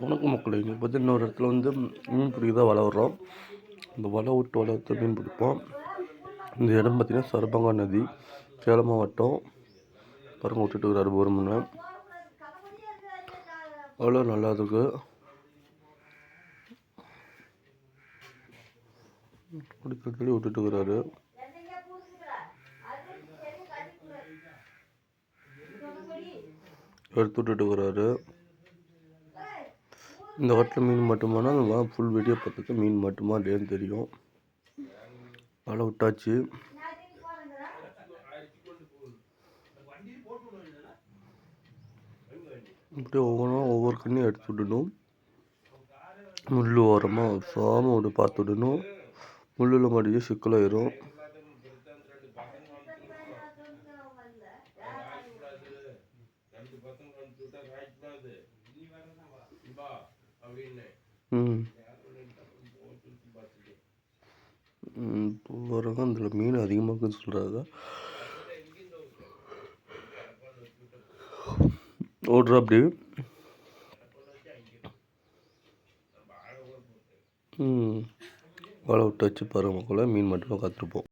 வணக்கம் மக்கள் இங்கே பார்த்து இன்னொரு இடத்துல வந்து மீன் பிடிக்க தான் வலை விட்றோம். இந்த வலை விட்டு வலை மீன் பிடிப்போம். இந்த இடம் பார்த்திங்கன்னா சரபங்கா நதி சேலம் மாவட்டம். பருங்க விட்டுட்டு இருக்கிறாரு ஒரு மணி அவ்வளோ நல்லா இருக்கு. பிடிக்க சொல்லி விட்டுட்டு இருக்கிறாரு எடுத்து விட்டுட்டு இருக்கிறாரு இந்த ஹோட்டலில் மீன் மட்டுமானா? ஃபுல் வீடியோ பார்த்துக்க மீன் மட்டுமா இல்லையான்னு தெரியும். வலை விட்டாச்சு. இப்படியே ஒவ்வொன்றும் ஒவ்வொரு கண்ணையும் எடுத்து விடணும். முள் ஓரமாக சாம ஒன்று பார்த்து விடணும். முள்ளில் மாட்டியே சிக்கலாயிரும் ம் ம், அதில் மீன் அதிகமாக இருக்குன்னு சொல்கிறாங்க ஓடுறா அப்படி. வலை விட்டு வச்சு பாருங்க மக்களே மீன் மட்டும் காத்திருப்போம்